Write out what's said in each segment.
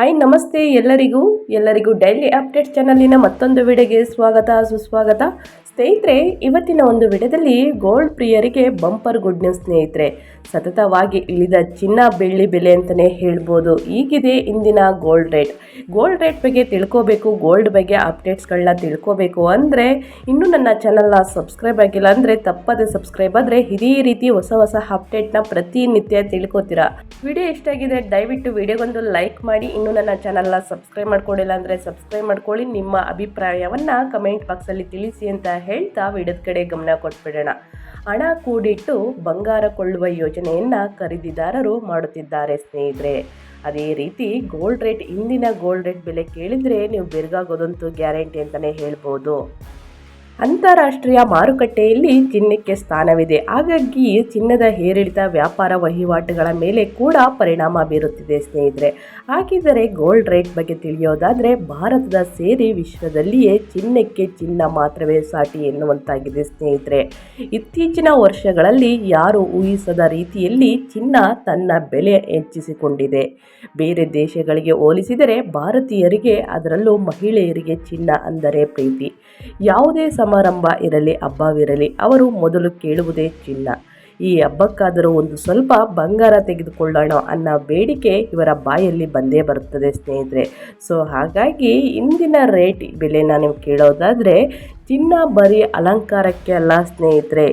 Hi ನಮಸ್ತೆ ಎಲ್ಲರಿಗೂ ಎಲ್ಲರಿಗೂ ಡೈಲಿ ಅಪ್ಡೇಟ್ ಚಾನಲಿನ ಮತ್ತೊಂದು ವಿಡಿಯೋಗೆ ಸ್ವಾಗತ ಸುಸ್ವಾಗತ. ಸ್ನೇಹಿತರೆ, ಇವತ್ತಿನ ಒಂದು ವಿಡಿಯೋದಲ್ಲಿ ಗೋಲ್ಡ್ ಪ್ರಿಯರಿಗೆ ಬಂಪರ್ ಗುಡ್ ನ್ಯೂಸ್ ಸ್ನೇಹಿತರೆ. ಸತತವಾಗಿ ಇಳಿದ ಚಿನ್ನ ಬೆಳ್ಳಿ ಬೆಲೆ ಅಂತಲೇ ಹೇಳ್ಬೋದು. ಈಗಿದೆ ಇಂದಿನ ಗೋಲ್ಡ್ ರೇಟ್. ಗೋಲ್ಡ್ ರೇಟ್ ಬಗ್ಗೆ ತಿಳ್ಕೋಬೇಕು, ಗೋಲ್ಡ್ ಬಗ್ಗೆ ಅಪ್ಡೇಟ್ಸ್ಗಳನ್ನ ತಿಳ್ಕೋಬೇಕು ಅಂದರೆ ಇನ್ನೂ ನನ್ನ ಚಾನಲ್ನ ಸಬ್ಸ್ಕ್ರೈಬ್ ಆಗಿಲ್ಲ ಅಂದರೆ ತಪ್ಪದೆ ಸಬ್ಸ್ಕ್ರೈಬ್ ಆದರೆ ಇದೇ ರೀತಿ ಹೊಸ ಹೊಸ ಅಪ್ಡೇಟ್ನ ಪ್ರತಿನಿತ್ಯ ತಿಳ್ಕೋತೀರಾ. ವಿಡಿಯೋ ಇಷ್ಟ ಆಗಿದೆ, ದಯವಿಟ್ಟು ವಿಡಿಯೋಗೊಂದು ಲೈಕ್ ಮಾಡಿ. ಇನ್ನೂ ನನ್ನ ಚಾನಲ್ನ ಸಬ್ಸ್ಕ್ರೈಬ್ ಮಾಡ್ಕೊಂಡಿಲ್ಲ ಅಂದರೆ ಸಬ್ಸ್ಕ್ರೈಬ್ ಮಾಡ್ಕೊಳ್ಳಿ. ನಿಮ್ಮ ಅಭಿಪ್ರಾಯವನ್ನು ಕಮೆಂಟ್ ಬಾಕ್ಸಲ್ಲಿ ತಿಳಿಸಿ ಅಂತ ಹೇಳ್ತಾ ವಿಡದ ಕಡೆ ಗಮನ ಕೊಟ್ಬಿಡೋಣ. ಹಣ ಕೂಡಿಟ್ಟು ಬಂಗಾರ ಕೊಳ್ಳುವ ಯೋಜನೆಯನ್ನು ಖರೀದಿದಾರರು ಮಾಡುತ್ತಿದ್ದಾರೆ ಸ್ನೇಹಿತರೆ. ಅದೇ ರೀತಿ ಗೋಲ್ಡ್ ರೇಟ್ ಇಂದಿನ ಗೋಲ್ಡ್ ರೇಟ್ ಬೆಲೆ ಕೇಳಿದರೆ ನೀವು ಬೆರಗಾಗೋದಂತೂ ಗ್ಯಾರಂಟಿ ಅಂತಲೇ ಹೇಳ್ಬೋದು. ಅಂತಾರಾಷ್ಟ್ರೀಯ ಮಾರುಕಟ್ಟೆಯಲ್ಲಿ ಚಿನ್ನಕ್ಕೆ ಸ್ಥಾನವಿದೆ. ಹಾಗಾಗಿ ಚಿನ್ನದ ಏರಿಳಿತ ವ್ಯಾಪಾರ ವಹಿವಾಟುಗಳ ಮೇಲೆ ಕೂಡ ಪರಿಣಾಮ ಬೀರುತ್ತಿದೆ ಸ್ನೇಹಿತರೆ. ಹಾಗಿದ್ದರೆ ಗೋಲ್ಡ್ ರೇಟ್ ಬಗ್ಗೆ ತಿಳಿಯೋದಾದರೆ ಭಾರತದ ಸೇರಿ ವಿಶ್ವದಲ್ಲಿಯೇ ಚಿನ್ನಕ್ಕೆ ಚಿನ್ನ ಮಾತ್ರವೇ ಸಾಟಿ ಎನ್ನುವಂತಾಗಿದೆ ಸ್ನೇಹಿತರೆ. ಇತ್ತೀಚಿನ ವರ್ಷಗಳಲ್ಲಿ ಯಾರು ಊಹಿಸದ ರೀತಿಯಲ್ಲಿ ಚಿನ್ನ ತನ್ನ ಬೆಲೆ ಹೆಚ್ಚಿಸಿಕೊಂಡಿದೆ. ಬೇರೆ ದೇಶಗಳಿಗೆ ಹೋಲಿಸಿದರೆ ಭಾರತೀಯರಿಗೆ ಅದರಲ್ಲೂ ಮಹಿಳೆಯರಿಗೆ ಚಿನ್ನ ಅಂದರೆ ಪ್ರೀತಿ. ಯಾವುದೇ ಸಮಾರಂಭ ಇರಲಿ, ಹಬ್ಬವಿರಲಿ, ಅವರು ಮೊದಲು ಕೇಳುವುದೇ ಚಿನ್ನ ಈ ಹಬ್ಬಕ್ಕಾದರೂ ಒಂದು ಸ್ವಲ್ಪ ಬಂಗಾರ ತೆಗೆದುಕೊಳ್ಳೋಣ ಅನ್ನೋ ಬೇಡಿಕೆ ಇವರ ಬಾಯಲ್ಲಿ ಬಂದೇ ಬರುತ್ತದೆ, ಸ್ನೇಹಿತರೆ. ಸೊ ಹಾಗಾಗಿ ಇಂದಿನ ರೇಟ್ ಬೆಲೆನ ನೀವು ಕೇಳೋದಾದರೆ ಚಿನ್ನ ಬರೀ ಅಲಂಕಾರಕ್ಕೆ ಅಲ್ಲ, ಸ್ನೇಹಿತರೆ.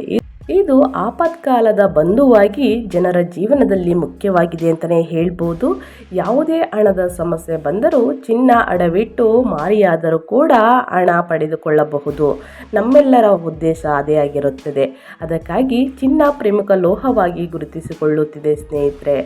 ಇದು ಆಪತ್ಕಾಲದ ಬಂಧುವಾಗಿ ಜನರ ಜೀವನದಲ್ಲಿ ಮುಖ್ಯವಾಗಿದೆ ಅಂತಲೇ ಹೇಳ್ಬೋದು. ಯಾವುದೇ ಹಣದ ಸಮಸ್ಯೆ ಬಂದರೂ ಚಿನ್ನ ಅಡವಿಟ್ಟು ಮಾರಿಯಾದರೂ ಕೂಡ ಹಣ ಪಡೆದುಕೊಳ್ಳಬಹುದು. ನಮ್ಮೆಲ್ಲರ ಉದ್ದೇಶ ಅದೇ ಆಗಿರುತ್ತದೆ. ಅದಕ್ಕಾಗಿ ಚಿನ್ನ ಪ್ರಮುಖ ಲೋಹವಾಗಿ ಗುರುತಿಸಿಕೊಳ್ಳುತ್ತಿದೆ ಸ್ನೇಹಿತರೆ.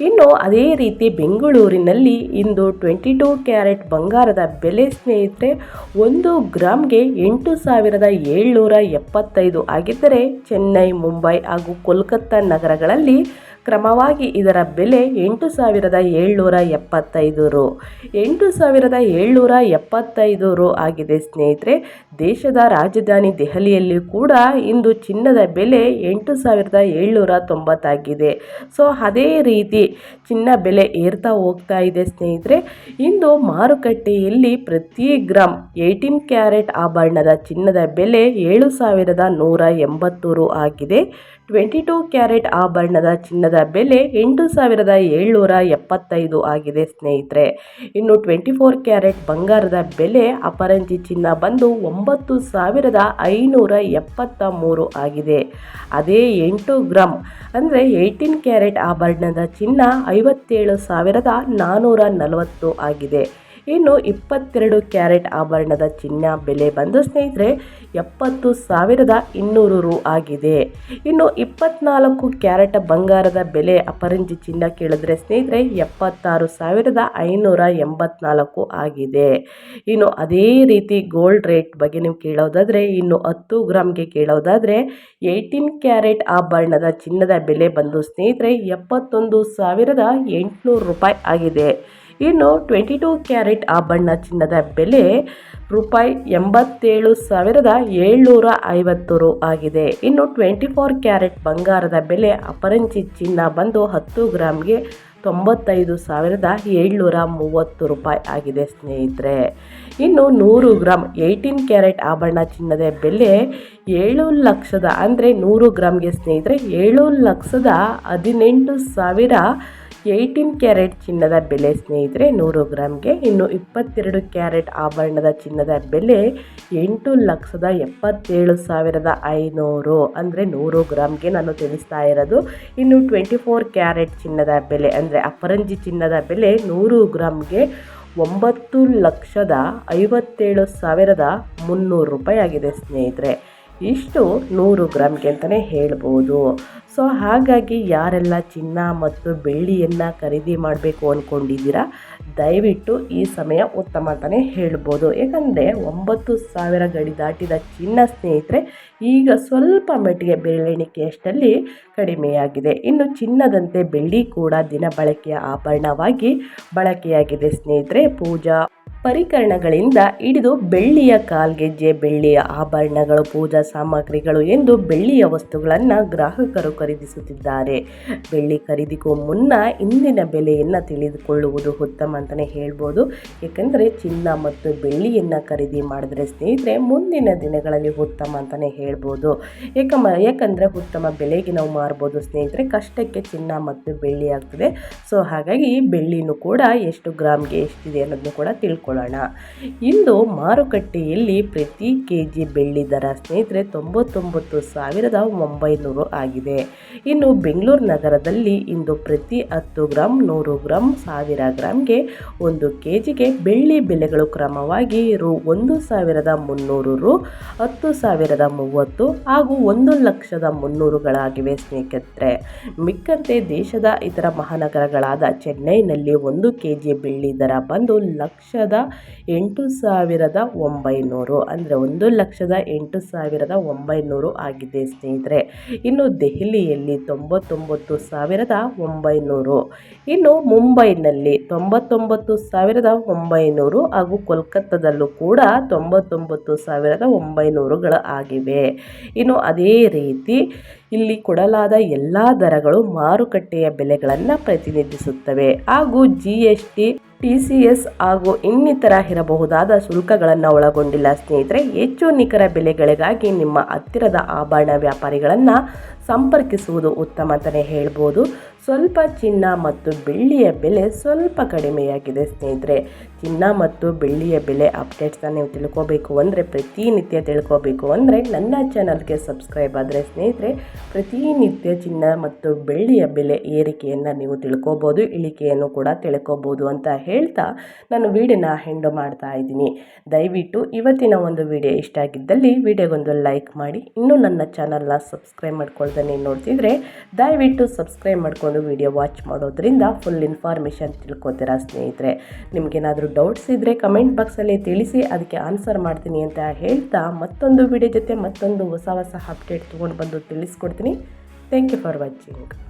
ಇನ್ನು ಅದೇ ರೀತಿ ಬೆಂಗಳೂರಿನಲ್ಲಿ ಇಂದು ಟ್ವೆಂಟಿ ಟೂ ಕ್ಯಾರೆಟ್ ಬಂಗಾರದ ಬೆಲೆ ಸ್ನೇಹಿತರೆ, ಒಂದು ಗ್ರಾಮ್ಗೆ ಎಂಟು ಸಾವಿರದ ಏಳ್ನೂರ ಎಪ್ಪತ್ತೈದು ಆಗಿದ್ದರೆ ಚೆನ್ನೈ ಮುಂಬೈ ಹಾಗೂ ಕೋಲ್ಕತ್ತಾ ನಗರಗಳಲ್ಲಿ ಕ್ರಮವಾಗಿ ಇದರ ಬೆಲೆ ಎಂಟು ಸಾವಿರದ ಏಳ್ನೂರ ಎಪ್ಪತ್ತೈದು ರು. ಎಂಟು ಸಾವಿರದ ಏಳ್ನೂರ ಎಪ್ಪತ್ತೈದು ರು ಆಗಿದೆ ಸ್ನೇಹಿತರೆ. ದೇಶದ ರಾಜಧಾನಿ ದೆಹಲಿಯಲ್ಲಿ ಕೂಡ ಇಂದು ಚಿನ್ನದ ಬೆಲೆ ಎಂಟು ಸಾವಿರದ ಏಳ್ನೂರ ತೊಂಬತ್ತಾಗಿದೆ. ಸೊ, ಅದೇ ರೀತಿ ಚಿನ್ನ ಬೆಲೆ ಏರ್ತಾ ಹೋಗ್ತಾ ಇದೆ ಸ್ನೇಹಿತರೆ. ಇಂದು ಮಾರುಕಟ್ಟೆಯಲ್ಲಿ ಪ್ರತಿ ಗ್ರಾಮ್ ಏಯ್ಟೀನ್ ಕ್ಯಾರೆಟ್ ಆಭರಣದ ಚಿನ್ನದ ಬೆಲೆ ಏಳು ಸಾವಿರದ ನೂರ ಎಂಬತ್ತು ರು ಆಗಿದೆ. ಟ್ವೆಂಟಿ ಟೂ ಕ್ಯಾರೆಟ್ ಆಭರಣದ ಚಿನ್ನದ ಬೆಲೆ ಎಂಟು ಸಾವಿರದ ಏಳ್ನೂರ ಎಪ್ಪತ್ತೈದು ಆಗಿದೆ, ಸ್ನೇಹಿತರೆ. ಇನ್ನು ಟ್ವೆಂಟಿ ಫೋರ್ ಕ್ಯಾರೆಟ್ ಬಂಗಾರದ ಬೆಲೆ ಅಪರಂಜಿ ಚಿನ್ನ ಬಂದು ಒಂಬತ್ತು ಸಾವಿರದ ಐನೂರ ಎಪ್ಪತ್ತ ಮೂರು ಆಗಿದೆ. ಅದೇ ಎಂಟು ಗ್ರಾಮ್ ಅಂದರೆ ಏಯ್ಟೀನ್ ಕ್ಯಾರೆಟ್ ಆಭರಣದ ಚಿನ್ನ ಐವತ್ತೇಳು ಸಾವಿರದ ನಾನ್ನೂರ ನಲವತ್ತು ಆಗಿದೆ. ಇನ್ನು ಇಪ್ಪತ್ತೆರಡು ಕ್ಯಾರೆಟ್ ಆಭರಣದ ಚಿನ್ನ ಬೆಲೆ ಬಂದು ಸ್ನೇಹಿತರೆ, ಎಪ್ಪತ್ತು ಸಾವಿರದ ಇನ್ನೂರು ರು ಆಗಿದೆ. ಇನ್ನು ಇಪ್ಪತ್ನಾಲ್ಕು ಕ್ಯಾರೆಟ್ ಬಂಗಾರದ ಬೆಲೆ ಅಪರಂಜಿ ಚಿನ್ನ ಕೇಳಿದ್ರೆ ಸ್ನೇಹಿತರೆ, ಎಪ್ಪತ್ತಾರು ಸಾವಿರದ ಐನೂರ ಎಂಬತ್ನಾಲ್ಕು ಆಗಿದೆ. ಇನ್ನು ಅದೇ ರೀತಿ ಗೋಲ್ಡ್ ರೇಟ್ ಬಗ್ಗೆ ನೀವು ಕೇಳೋದಾದರೆ, ಇನ್ನು ಹತ್ತು ಗ್ರಾಮ್ಗೆ ಕೇಳೋದಾದರೆ ಏಯ್ಟೀನ್ ಕ್ಯಾರೆಟ್ ಆಭರಣದ ಚಿನ್ನದ ಬೆಲೆ ಬಂದು ಸ್ನೇಹಿತರೆ, ಎಪ್ಪತ್ತೊಂದು ಸಾವಿರದ ಎಂಟುನೂರು ರೂಪಾಯಿ ಆಗಿದೆ. ಇನ್ನು ಟ್ವೆಂಟಿ ಟೂ ಕ್ಯಾರೆಟ್ ಆಭರಣ ಚಿನ್ನದ ಬೆಲೆ ರೂಪಾಯಿ ಎಂಬತ್ತೇಳು ಸಾವಿರದ ಏಳ್ನೂರ ಐವತ್ತು ರು ಆಗಿದೆ. ಇನ್ನು ಟ್ವೆಂಟಿ ಫೋರ್ ಕ್ಯಾರೆಟ್ ಬಂಗಾರದ ಬೆಲೆ ಅಪರಂಜಿ ಚಿನ್ನ ಬಂದು ಹತ್ತು ಗ್ರಾಮ್ಗೆ ತೊಂಬತ್ತೈದು ಸಾವಿರದ ಏಳ್ನೂರ ಮೂವತ್ತು ರೂಪಾಯಿ ಆಗಿದೆ ಸ್ನೇಹಿತರೆ. ಇನ್ನು ನೂರು ಗ್ರಾಮ್ ಏಯ್ಟೀನ್ ಕ್ಯಾರೆಟ್ ಆಭರಣ ಚಿನ್ನದ ಬೆಲೆ ಏಳು ಲಕ್ಷದ ಅಂದರೆ ನೂರು ಗ್ರಾಮ್ಗೆ ಸ್ನೇಹಿತರೆ, ಏಳು ಲಕ್ಷದ ಹದಿನೆಂಟು ಸಾವಿರ ಏಯ್ಟೀನ್ ಕ್ಯಾರೆಟ್ ಚಿನ್ನದ ಬೆಲೆ ಸ್ನೇಹಿತರೆ, ನೂರು ಗ್ರಾಮ್ಗೆ ಇನ್ನು ಇಪ್ಪತ್ತೆರಡು ಕ್ಯಾರೆಟ್ ಆಭರಣದ ಚಿನ್ನದ ಬೆಲೆ ಎಂಟು ಲಕ್ಷದ ಎಪ್ಪತ್ತೇಳು ಸಾವಿರದ ಐನೂರು ಅಂದರೆ ನೂರು ಗ್ರಾಮ್ಗೆ ನಾನು ತಿಳಿಸ್ತಾ ಇರೋದು. ಇನ್ನು ಟ್ವೆಂಟಿ ಫೋರ್ ಕ್ಯಾರೆಟ್ ಚಿನ್ನದ ಬೆಲೆ ಅಂದರೆ ಅಪರಂಜಿ ಚಿನ್ನದ ಬೆಲೆ ನೂರು ಗ್ರಾಮ್ಗೆ ಒಂಬತ್ತು ಲಕ್ಷದ ಐವತ್ತೇಳು ಸಾವಿರದ ಮುನ್ನೂರು ರೂಪಾಯಿ ಆಗಿದೆ ಸ್ನೇಹಿತರೆ. ಇಷ್ಟು ನೂರು ಗ್ರಾಮ್ಗೆ ಅಂತಲೇ ಹೇಳ್ಬೋದು. ಸೊ ಹಾಗಾಗಿ ಯಾರೆಲ್ಲ ಚಿನ್ನ ಮತ್ತು ಬೆಳ್ಳಿಯನ್ನು ಖರೀದಿ ಮಾಡಬೇಕು ಅಂದ್ಕೊಂಡಿದ್ದೀರಾ ದಯವಿಟ್ಟು ಈ ಸಮಯ ಉತ್ತಮ ಅಂತಲೇ ಹೇಳ್ಬೋದು. ಯಾಕಂದರೆ ಒಂಬತ್ತು ಸಾವಿರ ಗಡಿ ದಾಟಿದ ಚಿನ್ನ ಸ್ನೇಹಿತರೆ, ಈಗ ಸ್ವಲ್ಪ ಮಟ್ಟಿಗೆ ಬೆರಳೆಣಿಕೆಯಷ್ಟಲ್ಲಿ ಕಡಿಮೆಯಾಗಿದೆ. ಇನ್ನು ಚಿನ್ನದಂತೆ ಬೆಳ್ಳಿ ಕೂಡ ದಿನ ಬಳಕೆಯ ಆಭರಣವಾಗಿ ಬಳಕೆಯಾಗಿದೆ ಸ್ನೇಹಿತರೆ. ಪೂಜಾ ಪರಿಕರಣಗಳಿಂದ ಹಿಡಿದು ಬೆಳ್ಳಿಯ ಕಾಲ್ಗೆಜ್ಜೆ, ಬೆಳ್ಳಿಯ ಆಭರಣಗಳು, ಪೂಜಾ ಸಾಮಗ್ರಿಗಳು ಎಂದು ಬೆಳ್ಳಿಯ ವಸ್ತುಗಳನ್ನು ಗ್ರಾಹಕರು ಖರೀದಿಸುತ್ತಿದ್ದಾರೆ. ಬೆಳ್ಳಿ ಖರೀದಿಗೂ ಮುನ್ನ ಇಂದಿನ ಬೆಲೆಯನ್ನು ತಿಳಿದುಕೊಳ್ಳುವುದು ಉತ್ತಮ ಅಂತಲೇ ಹೇಳ್ಬೋದು. ಏಕೆಂದರೆ ಚಿನ್ನ ಮತ್ತು ಬೆಳ್ಳಿಯನ್ನು ಖರೀದಿ ಮಾಡಿದ್ರೆ ಸ್ನೇಹಿತರೆ ಮುಂದಿನ ದಿನಗಳಲ್ಲಿ ಉತ್ತಮ ಅಂತಲೇ ಹೇಳ್ಬೋದು. ಏಕಮ ಯಾಕಂದರೆ ಉತ್ತಮ ಬೆಲೆಗೆ ನಾವು ಮಾರ್ಬೋದು ಸ್ನೇಹಿತರೆ. ಕಷ್ಟಕ್ಕೆ ಚಿನ್ನ ಮತ್ತು ಬೆಳ್ಳಿ ಆಗ್ತದೆ. ಸೊ ಹಾಗಾಗಿ ಬೆಳ್ಳಿನೂ ಕೂಡ ಎಷ್ಟು ಗ್ರಾಮ್ಗೆ ಎಷ್ಟಿದೆ ಅನ್ನೋದನ್ನು ಕೂಡ ತಿಳ್ಕೊಳ್ಳೋಣ ಇಂದು ಮಾರುಕಟ್ಟೆಯಲ್ಲಿ ಪ್ರತಿ ಕೆ ಜಿ ಬೆಳ್ಳಿ ದರ ಸ್ನೇಹಿತರೆ ತೊಂಬತ್ತೊಂಬತ್ತು ಸಾವಿರದ ಒಂಬೈನೂರು ಆಗಿದೆ. ಇನ್ನು ಬೆಂಗಳೂರು ನಗರದಲ್ಲಿ ಇಂದು ಪ್ರತಿ ಹತ್ತು ಗ್ರಾಮ್ ನೂರು ಗ್ರಾಮ್ ಸಾವಿರ ಗ್ರಾಮ್ಗೆ ಒಂದು ಕೆ ಜಿಗೆ ಬೆಳ್ಳಿ ಬೆಲೆಗಳು ಕ್ರಮವಾಗಿ ರು ಒಂದು ಸಾವಿರದ ಮುನ್ನೂರು, ರು ಹತ್ತು ಸಾವಿರದ ಮೂವತ್ತು ಹಾಗೂ ಒಂದು ಲಕ್ಷದ ಮುನ್ನೂರುಗಳಾಗಿವೆ ಸ್ನೇಹಿತರೆ. ಮಿಕ್ಕಂತೆ ದೇಶದ ಇತರ ಮಹಾನಗರಗಳಾದ ಚೆನ್ನೈನಲ್ಲಿ ಒಂದು ಕೆ ಜಿ ಬೆಳ್ಳಿ ದರ ಬಂದು ಲಕ್ಷದ ಎಂಟು ಸಾವಿರದ ಒಂಬೈನೂರು ಅಂದರೆ ಒಂದು ಲಕ್ಷದ ಎಂಟು ಸಾವಿರದ ಒಂಬೈನೂರು ಆಗಿದೆ ಸ್ನೇಹಿತರೆ. ಇನ್ನು ದೆಹಲಿಯಲ್ಲಿ ತೊಂಬತ್ತೊಂಬತ್ತು ಸಾವಿರದ ಒಂಬೈನೂರು, ಇನ್ನು ಮುಂಬೈನಲ್ಲಿ ತೊಂಬತ್ತೊಂಬತ್ತು ಸಾವಿರದ ಒಂಬೈನೂರು ಹಾಗೂ ಕೋಲ್ಕತ್ತಾದಲ್ಲೂ ಕೂಡ ತೊಂಬತ್ತೊಂಬತ್ತು ಸಾವಿರದ ಒಂಬೈನೂರುಗಳು ಆಗಿವೆ. ಇನ್ನು ಅದೇ ರೀತಿ ಇಲ್ಲಿ ಕೊಡಲಾದ ಎಲ್ಲ ದರಗಳು ಮಾರುಕಟ್ಟೆಯ ಬೆಲೆಗಳನ್ನು ಪ್ರತಿನಿಧಿಸುತ್ತವೆ. ಹಾಗೂ G S T T C S ಹಾಗೂ ಇನ್ನಿತರ ಇರಬಹುದಾದ ಶುಲ್ಕಗಳನ್ನು ಒಳಗೊಂಡಿಲ್ಲ. ಸ್ನೇಹಿತರೆ, ಹೆಚ್ಚು ನಿಖರ ಬೆಲೆಗಳಿಗಾಗಿ ನಿಮ್ಮ ಹತ್ತಿರದ ಆಭರಣ ವ್ಯಾಪಾರಿಗಳನ್ನು ಸಂಪರ್ಕಿಸುವುದು ಉತ್ತಮ ಅಂತಲೇ ಹೇಳ್ಬೋದು. ಸ್ವಲ್ಪ ಚಿನ್ನ ಮತ್ತು ಬೆಳ್ಳಿಯ ಬೆಲೆ ಸ್ವಲ್ಪ ಕಡಿಮೆಯಾಗಿದೆ ಸ್ನೇಹಿತರೆ. ಚಿನ್ನ ಮತ್ತು ಬೆಳ್ಳಿಯ ಬೆಲೆ ಅಪ್ಡೇಟ್ಸ್ನ ನೀವು ತಿಳ್ಕೋಬೇಕು ಅಂದರೆ, ಪ್ರತಿನಿತ್ಯ ತಿಳ್ಕೋಬೇಕು ಅಂದರೆ ನನ್ನ ಚಾನಲ್ಗೆ ಸಬ್ಸ್ಕ್ರೈಬ್ ಆದರೆ ಸ್ನೇಹಿತರೆ, ಪ್ರತಿನಿತ್ಯ ಚಿನ್ನ ಮತ್ತು ಬೆಳ್ಳಿಯ ಬೆಲೆ ಏರಿಕೆಯನ್ನು ನೀವು ತಿಳ್ಕೋಬೋದು, ಇಳಿಕೆಯನ್ನು ಕೂಡ ತಿಳ್ಕೋಬೋದು ಅಂತ ಹೇಳ್ತಾ ನಾನು ವಿಡಿಯೋನ ಹೆಂಡು ಮಾಡ್ತಾ ಇದ್ದೀನಿ. ದಯವಿಟ್ಟು ಇವತ್ತಿನ ಒಂದು ವಿಡಿಯೋ ಇಷ್ಟ ಆಗಿದ್ದಲ್ಲಿ ವಿಡಿಯೋಗೊಂದು ಲೈಕ್ ಮಾಡಿ. ಇನ್ನೂ ನನ್ನ ಚಾನಲ್ನ ಸಬ್ಸ್ಕ್ರೈಬ್ ಮಾಡ್ಕೊಳ್ತಾನೆ ನೋಡ್ತಿದ್ರೆ, ದಯವಿಟ್ಟು ಸಬ್ಸ್ಕ್ರೈಬ್ ಮಾಡಿಕೊಂಡು ವಿಡಿಯೋ ವಾಚ್ ಮಾಡೋದ್ರಿಂದ ಫುಲ್ ಇನ್ಫಾರ್ಮೇಷನ್ ತಿಳ್ಕೊತೀರಾ ಸ್ನೇಹಿತರೆ. ನಿಮಗೇನಾದರೂ ಡೌಟ್ಸ್ ಇದ್ದರೆ ಕಮೆಂಟ್ ಬಾಕ್ಸಲ್ಲಿ ತಿಳಿಸಿ, ಅದಕ್ಕೆ ಆನ್ಸರ್ ಮಾಡ್ತೀನಿ ಅಂತ ಹೇಳ್ತಾ ಮತ್ತೊಂದು ವಿಡಿಯೋ ಜೊತೆ ಮತ್ತೊಂದು ಹೊಸ ಹೊಸ ಅಪ್ಡೇಟ್ ತೊಗೊಂಡು ಬಂದು ತಿಳಿಸ್ಕೊಡ್ತೀನಿ. Thank you for watching